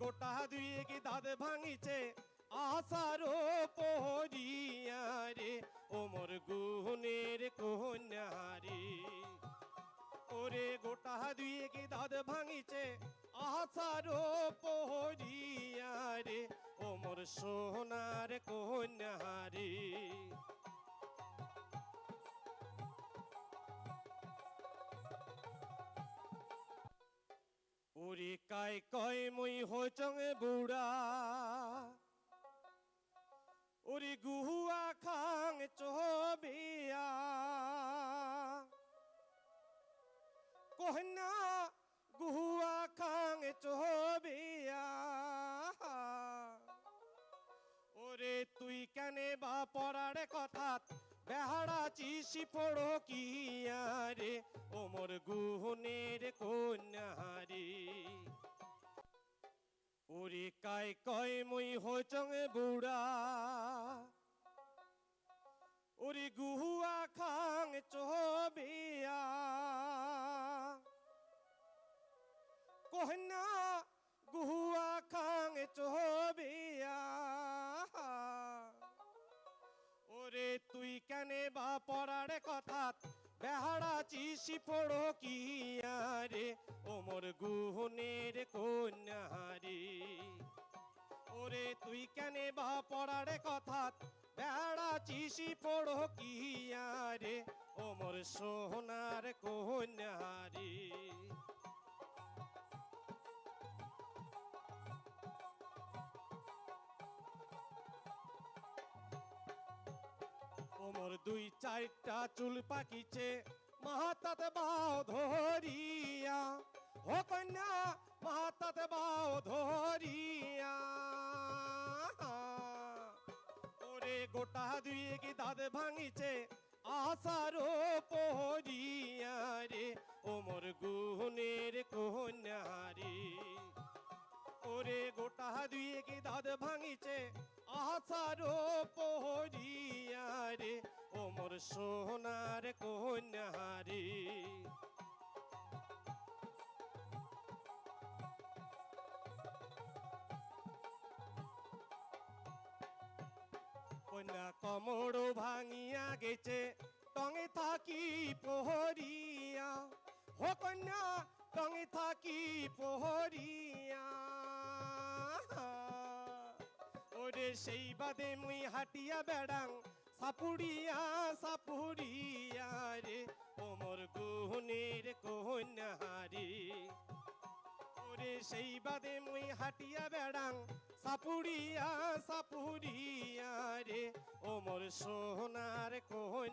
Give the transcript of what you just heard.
গোটা দুয়ে কি দাঁত ভাঙিছে, আশার পহরিয়া রে ওমর গুহনের কন্যারে ওরে গোটা দুয়ে কি দাঁত ভাঙিছে, আশার পহরিয়া রে ওমর সোনার কন্যারে ওরে কাই কয় মই হচং বুড়া। ওরে গুহুয়া খাং চহবিয়া কহনা গুহুয়া খাং চহবিয়া ওরে তুই কেনে বা পড়ার কথা বেহারা চিসি পড়ো কি রে ওমর গুহনের কন্যারে ওরে কাই কয় মুই হচং বুড়া। ওরে গুহুয়া খাং চহবিয়া কহনা গুহুয়া খাং চহবিয়া ওরে তুই কেনে বা পড়ার কথা বেহারা চিসি পড়ো কি রে। কেনে বা পড়ার কথা, বেড়া চিসি পড়ো কি রে ওমর সোনার কন্যারে ওমর দুই চারটা চুল পাকিছে মাহাতাতে বাও ধরিয়া গোটা দুয়ে কি দাঁত ভাঙিছে, আশার পহরিয়া রে ওমর গুহনের কন্যারে ওরে গোটা দুয়ে কি দাঁত ভাঙিছে, আশার পহরিয়া রে ওমর সোনার কন্যারে কন্যা কমড় ভাঙিয়া গেছে, টঙে থাকি প্রহরিয়া হো কন্যা, টঙে থাকি প্রহরিয়া ওরে সেই বাদে মুই হাটিয়া বেড়াং, সাপুড়িয়া সাপুড়িয়া রে। ওমর গুহনের কন্যারে ওরে সেই বাদে হাটিয়া বেড়াং সাপুড়িয়া সাপুড়িয়া রে। ও মোর সোনার কোন